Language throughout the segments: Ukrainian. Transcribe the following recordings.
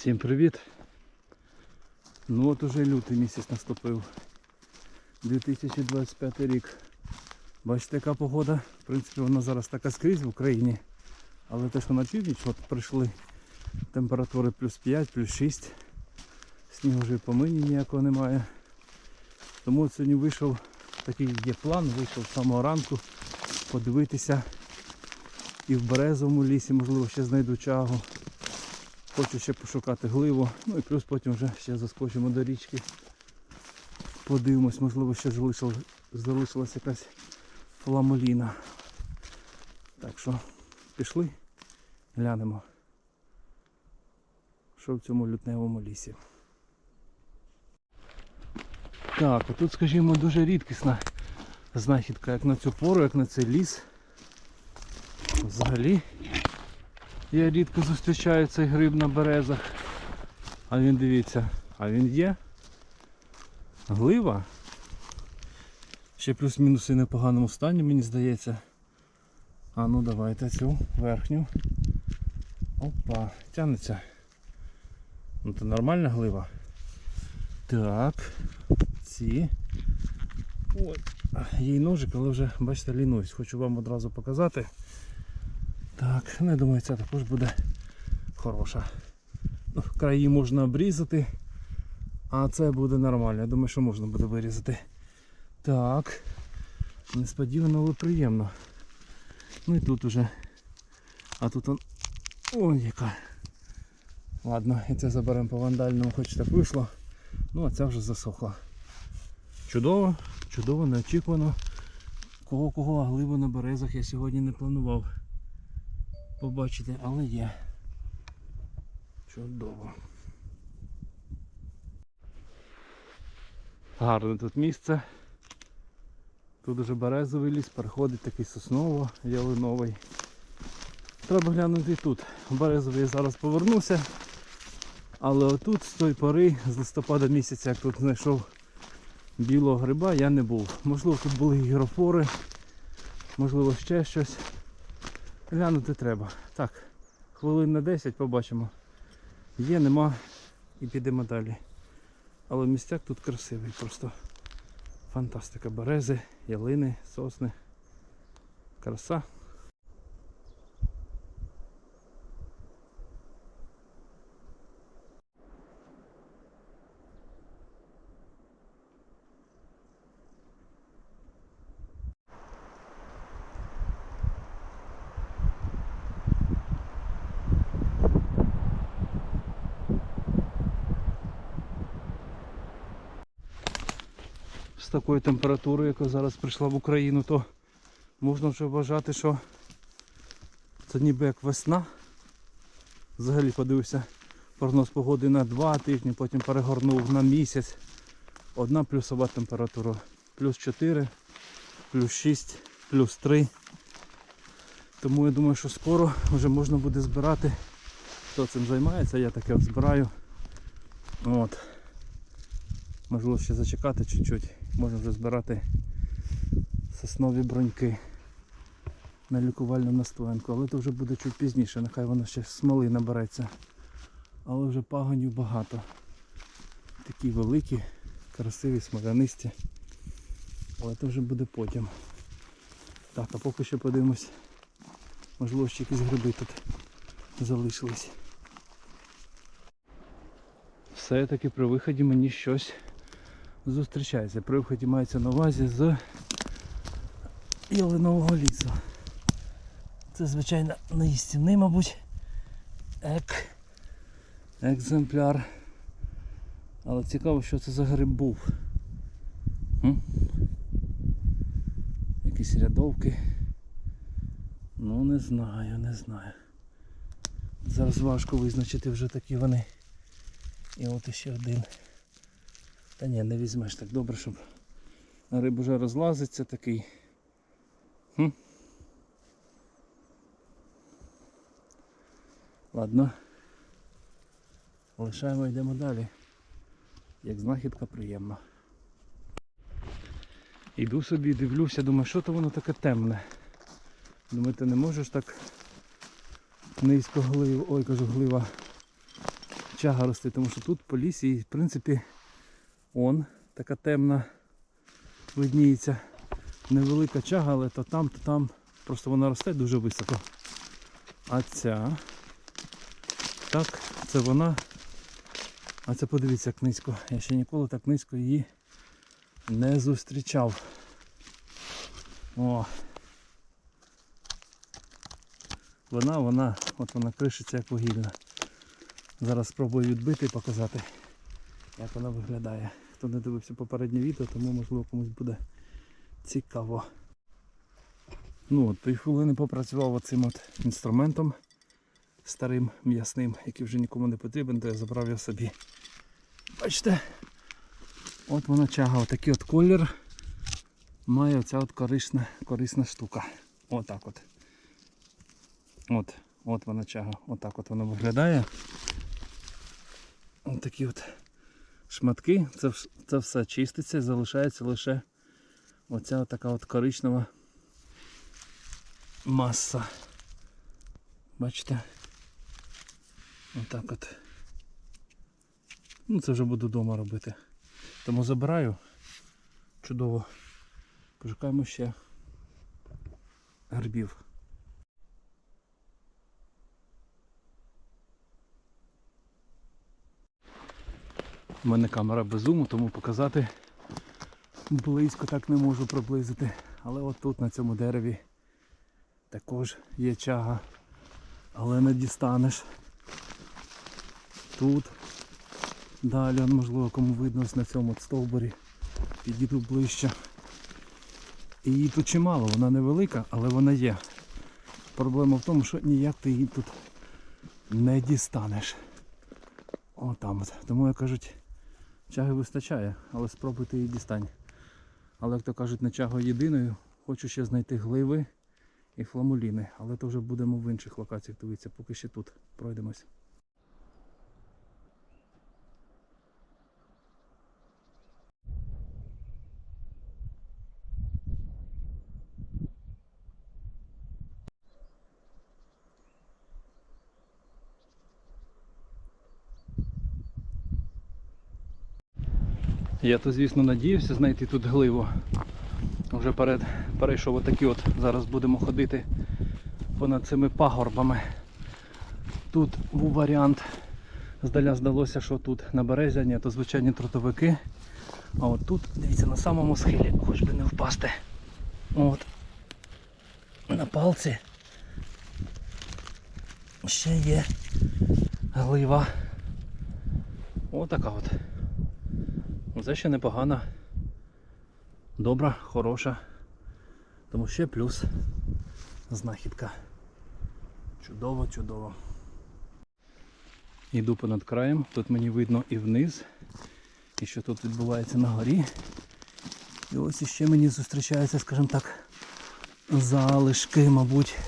Всім привіт! Ну от уже лютий місяць наступив. 2025 рік. Бачите, яка погода? В принципі, вона зараз така скрізь в Україні. Але те, що на північ от прийшли температури плюс 5, плюс 6. Снігу вже помині ніякого немає. Тому сьогодні вийшов, такий є план, вийшов з самого ранку подивитися і в березовому лісі, можливо, ще знайду чагу. Хочу ще пошукати гливу. Ну і плюс потім вже ще заскочимо до річки. Подивимось, можливо, ще залишилась, залишилась якась фламоліна. Так що пішли, глянемо, що в цьому лютневому лісі. Так, отут, скажімо, дуже рідкісна знахідка, як на цю пору, як на цей ліс. Взагалі я рідко зустрічаю цей гриб на березах. А він дивіться, а він є. Глива. Ще плюс-мінус і непоганому стані, мені здається. А ну давайте цю верхню. Опа, тягнеться. Ну це нормальна глива. Так. Ці. Ой, є й ножик, але вже, бачите, лінуюсь. Хочу вам одразу показати. Так, ну я думаю, ця також буде хороша. Ну, краї можна обрізати, а це буде нормально. Я думаю, що можна буде вирізати. Так. Несподівано, але приємно. Ну і тут уже. А тут он. Ой, яка. Ладно, і це заберемо по вандальному, хоч так вийшло. Ну а ця вже засохла. Чудово, чудово, неочікувано. Кого кого а гливу на березах я сьогодні не планував побачити, але є. Чудово. Гарне тут місце. Тут уже березовий ліс, переходить такий сосново, ялиновий. Треба глянути тут. Березовий я зараз повернуся. Але отут з тої пори, з листопада місяця, як тут знайшов білого гриба, я не був. Можливо, тут були гірофори, можливо ще щось. Глянути треба. Так, хвилин на 10 побачимо. Є, нема і підемо далі. Але містяк тут красивий, просто фантастика. Берези, ялини, сосни. Краса. Такою температурою, яка зараз прийшла в Україну, то можна вже вважати, що це ніби як весна. Взагалі подивився прогноз погоди на два тижні, потім перегорнув на місяць. Одна плюсова температура. Плюс 4, плюс 6, плюс 3. Тому я думаю, що скоро вже можна буде збирати. Хто цим займається, я таке от збираю. От. Можливо ще зачекати чуть-чуть. Можна вже збирати соснові броньки на лікувальну настоянку, але то вже буде чуть пізніше, нехай воно ще смоли набереться. Але вже пагонів багато. Такі великі, красиві, смолянисті. Але це вже буде потім. Так, а поки що подивимось. Можливо ще якісь гриби тут залишились. Все-таки при виході мені щось зустрічається. При виході мається на увазі з ялинового лісу. Це, звичайно, неїстівний, мабуть, ек, екземпляр. Але цікаво, що це за гриб був. М? Якісь рядовки. Ну не знаю, не знаю. Зараз важко визначити вже такі вони. І от іще один. Та ні, не візьмеш так добре, щоб риб уже розлазиться такий. Хм. Ладно. Лишаємо, йдемо далі. Як знахідка приємна. Іду собі, дивлюся, думаю, що то воно таке темне. Думаю, ти не можеш так низько гливу, ой, кажу, глива чага рости, тому що тут по лісі, в принципі, он така темна видніється. Невелика чага, але то там, то там. Просто вона росте дуже високо. А ця. Так, це вона. А це подивіться як низько. Я ще ніколи так низько її не зустрічав. О. Вона, вона, от вона кришиться як вугільна. Зараз спробую відбити і показати, як вона виглядає. Хто не дивився попереднє відео, тому можливо комусь буде цікаво. Ну от, півхвилини попрацював оцим от інструментом старим м'ясним, який вже нікому не потрібен, то я забрав його собі. Бачите? От вона чага, отакий от колір має оця от корисна, корисна штука. Отак от. От, от вона чага, отак от вона виглядає. Ось такі от шматки. Це, це все чиститься, залишається лише оця така от коричнева маса. Бачите? Отак от. Ну це вже буду вдома робити. Тому забираю. Чудово. Пошукаємо ще грибів. У мене камера без зуму, тому показати близько так не можу приблизити. Але от тут на цьому дереві також є чага. Але не дістанеш. Тут. Далі, можливо, кому видно ось на цьому от стовбурі. Підійду ближче. Її тут чимало, вона невелика, але вона є. Проблема в тому, що ніяк ти її тут не дістанеш. О, там. Тому як кажуть, чаги вистачає, але спробуйте її дістань. Але як то кажуть, не чагою єдиною, хочу ще знайти гливи і фламуліни, але то вже будемо в інших локаціях дивитися, поки ще тут пройдемось. Я то, звісно, надіявся знайти тут гливу. Вже перед, перейшов отакі от. Зараз будемо ходити понад цими пагорбами. Тут був варіант. Здаля здалося, що тут на березяні, то звичайні трутовики. А от тут, дивіться, на самому схилі, хоч би не впасти. От. На палці ще є глива. Отака от. Це ще непогана, добра, хороша. Тому ще плюс знахідка. Чудово, чудово. Йду понад краєм, тут мені видно і вниз, і що тут відбувається на горі. І ось іще мені зустрічаються, скажімо так, залишки, мабуть.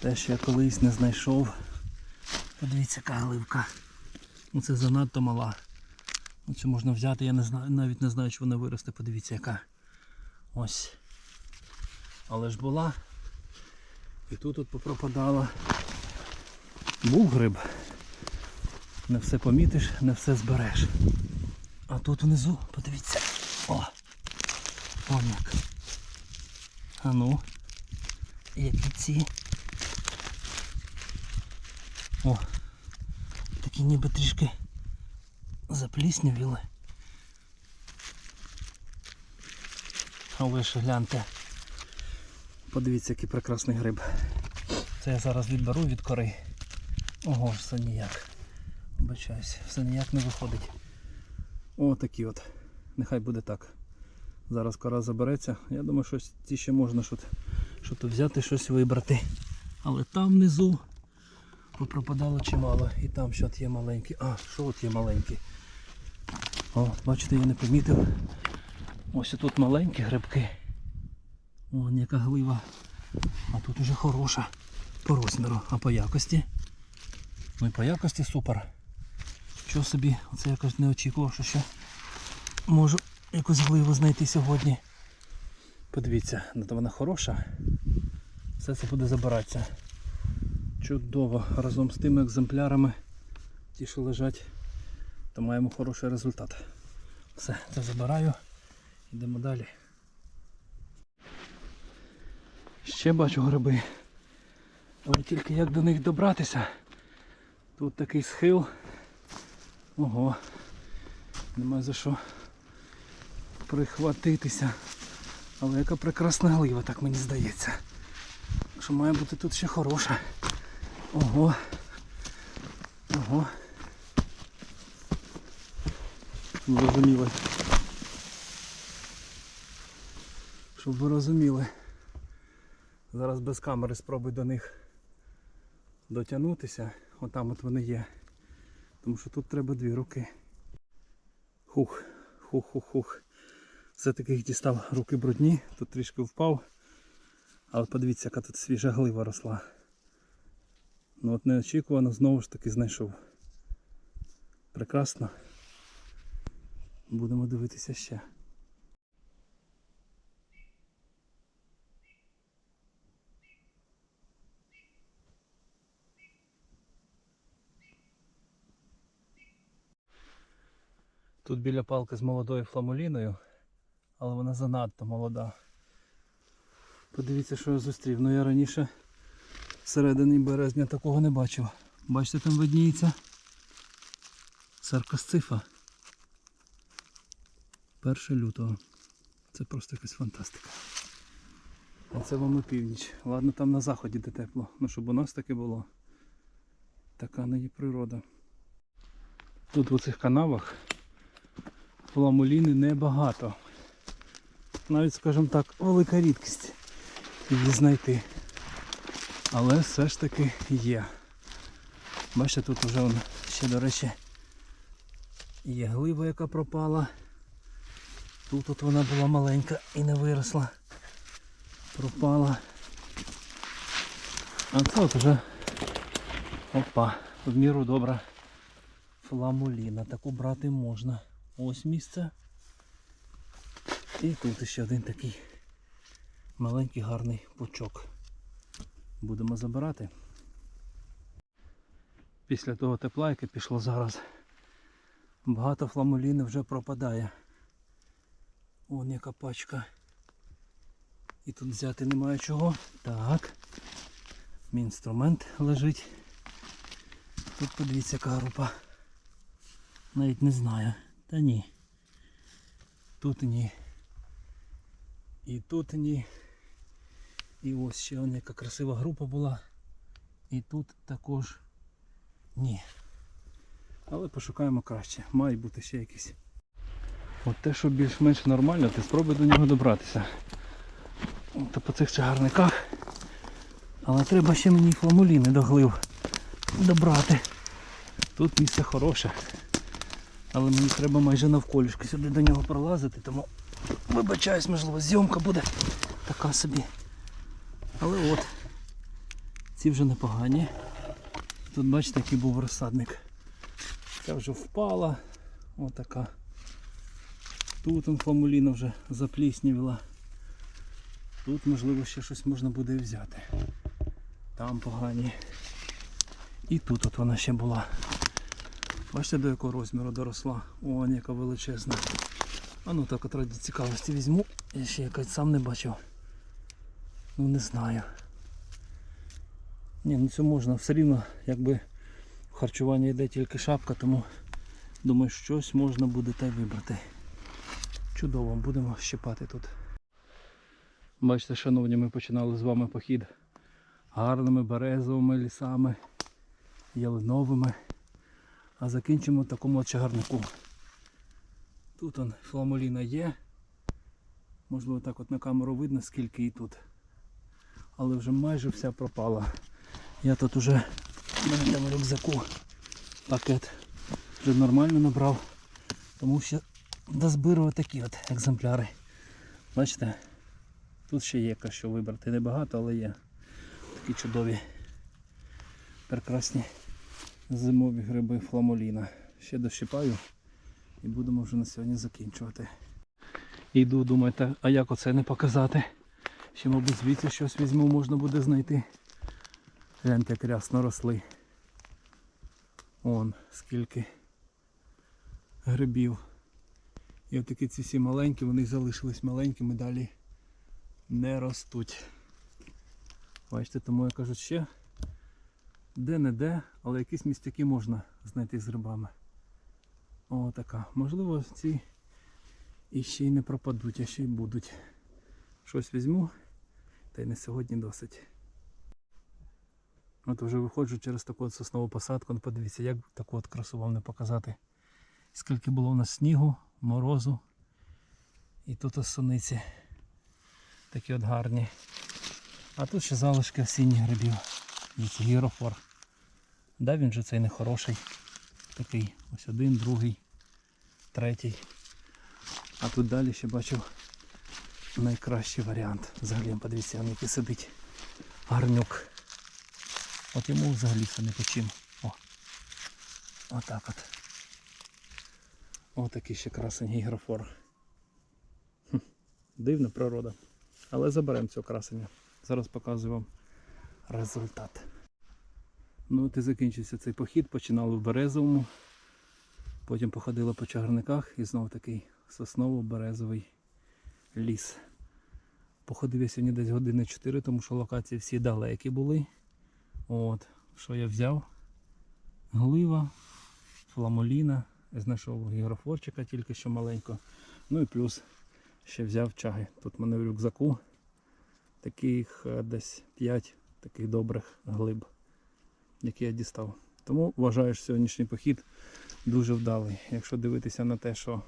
Те, що я колись не знайшов. Подивіться, яка гливка. Ну це занадто мала. Оцю можна взяти, я не знаю, навіть не знаю, чи вона виросте, подивіться яка. Ось. Але ж була. І тут от попропадала. Був гриб. Не все помітиш, не все збереш. А тут внизу, подивіться. О! Вон як. А ну. Які ці. О! Такі ніби трішки запліснявіли. Але ж гляньте. Подивіться, який прекрасний гриб. Це я зараз відберу від кори. Ого, все ніяк. Вибачаюсь, все ніяк не виходить. О, такі от. Нехай буде так. Зараз кора забереться. Я думаю, щось ці ще можна щось, щось взяти, щось вибрати. Але там внизу попропадало чимало. І там щось є маленьке. А, що от є маленьке? О, бачите, я не помітив. Ось тут маленькі грибки. Вон яка глива. А тут уже хороша по розміру, а по якості. Ну і по якості супер. Що собі, оце якось не очікував, що ще можу якусь гливу знайти сьогодні. Подивіться, вона хороша. Все це буде забиратися. Чудово. Разом з тими екземплярами ті, що лежать, то маємо хороший результат. Все, це забираю. Йдемо далі. Ще бачу гриби. Але тільки як до них добратися? Тут такий схил. Ого. Нема за що прихватитися. Але яка прекрасна глива, так мені здається. Що має бути тут ще хороша. Ого. Ого. Зрозуміли. Щоб ви розуміли. Зараз без камери спробуй до них дотягнутися. Отам от вони є. Тому що тут треба дві руки. Хух, хух, хух, хух. Все-таки їх дістав руки брудні, тут трішки впав. А от подивіться, яка тут свіжа глива росла. Ну от неочікувано знову ж таки знайшов. Прекрасно. Будемо дивитися ще. Тут біля палки з молодою фламуліною, але вона занадто молода. Подивіться, що я зустрів. Ну я раніше всередині березня такого не бачив. Бачите, там видніється саркасцифа. 1 лютого. Це просто якась фантастика. А це вам і північ. Ладно, там на заході де тепло. Ну щоб у нас таке було. Така не є природа. Тут в оцих канавах фламуліни небагато. Навіть, скажімо так, велика рідкість її знайти. Але все ж таки є. Бачите, тут вже ще, до речі, є глиба, яка пропала. Тут от вона була маленька і не виросла. Пропала. А це от вже опа, в міру добра фламуліна. Таку брати можна. Ось місце. І тут ще один такий маленький гарний пучок. Будемо забирати. Після того тепла, яке пішло зараз, багато фламуліни вже пропадає. Вон яка пачка. І тут взяти немає чого. Так. Мій інструмент лежить. Тут подивіться яка група. Навіть не знаю. Та ні. Тут ні. І тут ні. І ось ще он яка красива група була. І тут також ні. Але пошукаємо краще. Має бути ще якісь. От те, що більш-менш нормально, ти спробуй до нього добратися. От по цих чагарниках. Але треба ще мені фламуліни до глив добрати. Тут місце хороше. Але мені треба майже навколішки сюди до нього пролазити, тому вибачаюсь, можливо, зйомка буде така собі. Але от, ці вже непогані. Тут бачите, який був розсадник. Ця вже впала. Отака. Тут он фламуліна вже запліснівіла. Тут можливо ще щось можна буде взяти. Там погані. І тут от вона ще була. Бачите до якого розміру доросла? О, яка величезна. А ну так от раді цікавості візьму. Я ще якось сам не бачив. Ну не знаю. Ні, ну це можна все рівно, якби в харчування йде тільки шапка, тому думаю, щось можна буде та й вибрати. Чудово, будемо щипати тут. Бачите, шановні, ми починали з вами похід гарними березовими лісами, ялиновими. А закінчимо такому чагарнику. Тут он фламоліна є. Можливо так от на камеру видно скільки і тут. Але вже майже вся пропала. Я тут уже в мене там рюкзаку пакет вже нормально набрав. Тому що дозбирую такі от екземпляри. Бачите? Тут ще є що вибрати. Небагато, але є. Такі чудові, прекрасні зимові гриби фламоліна. Ще дощипаю і будемо вже на сьогодні закінчувати. Йду, думаєте, а як оце не показати? Ще, мабуть, звідси щось візьму, можна буде знайти. Гляньте, як рясно росли. Он скільки грибів. І от такі ці всі маленькі, вони залишились маленькими, далі не ростуть. Бачите, тому я кажу ще де-не-де, але якісь містяки можна знайти з грибами. О, така. Можливо, ці і ще й не пропадуть, а ще й будуть. Щось візьму, та й на сьогодні досить. От вже виходжу через таку от соснову посадку. Ну подивіться, як таку от красу вам не показати. Скільки було у нас снігу, морозу. І тут ось. Такі от гарні. А тут ще залишки осінніх грибів. Гірофор. Да, він же цей не хороший. Такий. Ось один, другий, третій. А тут далі ще бачу найкращий варіант. Взагалі, подивіться, він який сидить. Гарнюк. От йому взагалі все не по чим. О. Отак от. Отакий ще красень гігрофор. Дивна природа. Але заберемо цього красення. Зараз показую вам результат. Ну от і закінчився цей похід. Починали в Березовому. Потім походили по чагарниках і знову такий сосново-березовий ліс. Походив я сьогодні десь години 4, тому що локації всі далекі були. От, що я взяв? Глива, фламоліна, знайшов гігрофорчика тільки що маленько. Ну і плюс ще взяв чаги. Тут в мене в рюкзаку таких е, десь 5 таких добрих глиб, які я дістав. Тому вважаю, що сьогоднішній похід дуже вдалий. Якщо дивитися на те, що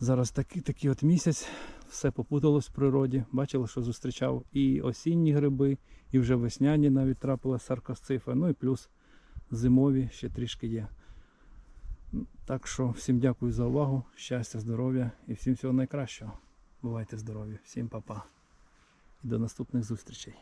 зараз такий, такий от місяць, все попуталось в природі. Бачили, що зустрічав і осінні гриби, і вже весняні навіть трапилася саркосцифа. Ну і плюс зимові ще трішки є. Так що всім дякую за увагу, щастя, здоров'я і всім всього найкращого. Бувайте здорові, всім па-па. І до наступних зустрічей.